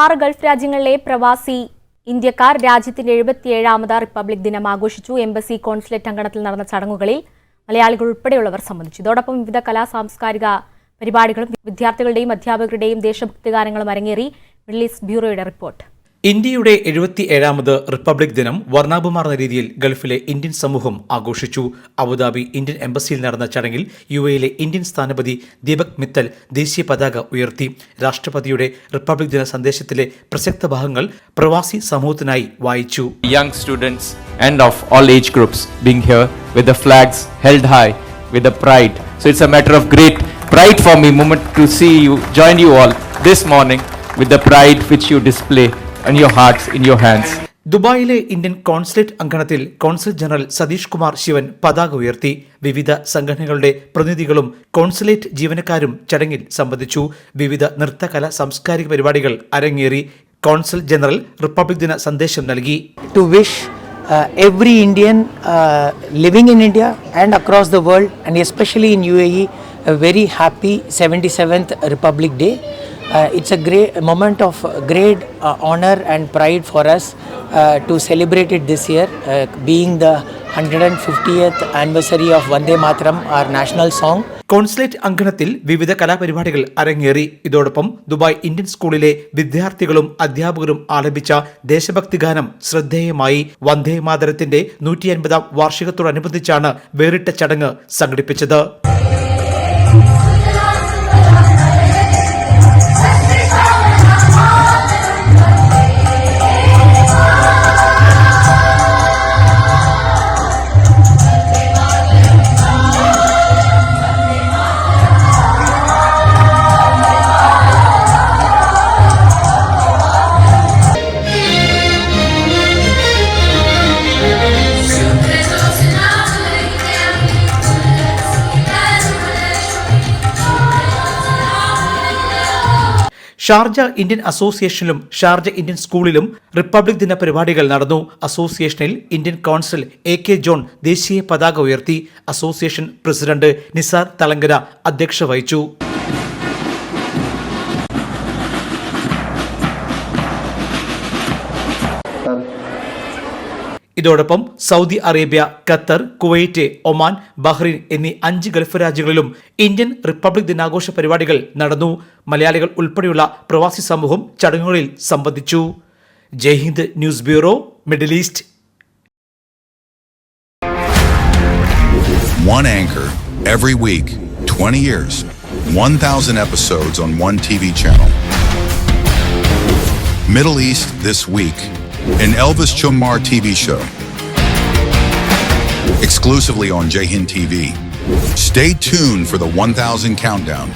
ആറ് ഗൾഫ് രാജ്യങ്ങളിലെ പ്രവാസി ഇന്ത്യക്കാർ രാജ്യത്തിന്റെ എഴുപത്തിയേഴാമത് റിപ്പബ്ലിക് ദിനം ആഘോഷിച്ചു. എംബസി കോൺസുലേറ്റ് അങ്കണത്തിൽ നടന്ന ചടങ്ങുകളിൽ മലയാളികൾ ഉൾപ്പെടെയുള്ളവർ സംബന്ധിച്ചു. ഇതോടൊപ്പം വിവിധ കലാ സാംസ്കാരിക പരിപാടികളും വിദ്യാർത്ഥികളുടെയും അധ്യാപകരുടെയും ദേശഭക്തി ഗാനങ്ങളും അരങ്ങേറി മിഡിൽ ഈസ്റ്റ് ബ്യൂറോയുടെ റിപ്പോർട്ട്. ഇന്ത്യയുടെ എഴുപത്തി ഏഴാമത് റിപ്പബ്ലിക് ദിനം വർണാഭമാർന്ന രീതിയിൽ ഗൾഫിലെ ഇന്ത്യൻ സമൂഹം ആഘോഷിച്ചു അബുദാബി ഇന്ത്യൻ എംബസിയിൽ നടന്ന ചടങ്ങിൽ യു എയിലെ ഇന്ത്യൻ സ്ഥാനപതി ദീപക് മിത്തൽ ദേശീയ പതാക ഉയർത്തി രാഷ്ട്രപതിയുടെ റിപ്പബ്ലിക് ദിന സന്ദേശത്തിലെ പ്രസക്ത ഭാഗങ്ങൾ പ്രവാസി സമൂഹത്തിനായി വായിച്ചു and of all age groups being here with the flags held high with the pride. So it's a matter of great pride for me moment to see you join you all this morning with the pride which you display and your hearts in your hands. ദുബായിലെ Indian consulate അങ്കണത്തിൽ consul general Satish Kumar Sivan പതാക ഉയർത്തി വിവിധ സംഘടനകളുടെ പ്രതിനിധികളും consulate ജീവനക്കാരും ചടങ്ങിൽ സംബന്ധിച്ചു വിവിധ നൃത്തകല സാംസ്കാരിക പരിപാടികൾ അരങ്ങേറി കോൺസുൽ ജനറൽ റിപ്പബ്ലിക് ദിന സന്ദേശം നൽകി to wish every Indian living in India and across the world and especially in U A UAE, a very happy 77th Republic Day. Uh, it's a great moment of great uh, honor and pride for us uh, to celebrate it this year, uh, being the 150th anniversary of Vande Mataram, our national song. Consulate അങ്കണത്തിൽ വിവിധ കലാപരിപാടികൾ അരങ്ങേറി ഇതോടൊപ്പം Dubai Indian സ്കൂളിലെ വിദ്യാർത്ഥികളും അധ്യാപകരും ആലപിച്ച ദേശഭക്തി ഗാനം ശ്രദ്ധേയമായി വന്ദേ മാതരത്തിന്റെ നൂറ്റി അൻപതാം വാർഷികത്തോടനുബന്ധിച്ചാണ് വേറിട്ട ചടങ്ങ് സംഘടിപ്പിച്ചത് ഷാർജ ഇന്ത്യൻ അസോസിയേഷനിലും ഷാർജ ഇന്ത്യൻ സ്കൂളിലും റിപ്പബ്ലിക് ദിന പരിപാടികൾ നടന്നു. അസോസിയേഷനിൽ Indian council A K John ദേശീയ പതാക ഉയർത്തി. അസോസിയേഷൻ പ്രസിഡന്റ് നിസാർ തലങ്കര അധ്യക്ഷ വഹിച്ചു. ഇതോടൊപ്പം Saudi Arabia Qatar Kuwait Oman Bahrain എന്നീ അഞ്ച് ഗൾഫ് രാജ്യങ്ങളിലും ഇന്ത്യൻ റിപ്പബ്ലിക് ദിനാഘോഷ പരിപാടികൾ നടന്നു. മലയാളികൾ ഉൾപ്പെടെയുള്ള പ്രവാസി സമൂഹം ചടങ്ങുകളിൽ സംബന്ധിച്ചു. Jaihind news bureau middle east. One anchor every week, 20 years, 1,000 episodes on one TV channel. Middle East This Week, an Elvis Chumar TV show. Exclusively on Jahin TV. Stay tuned for the 1,000 countdown.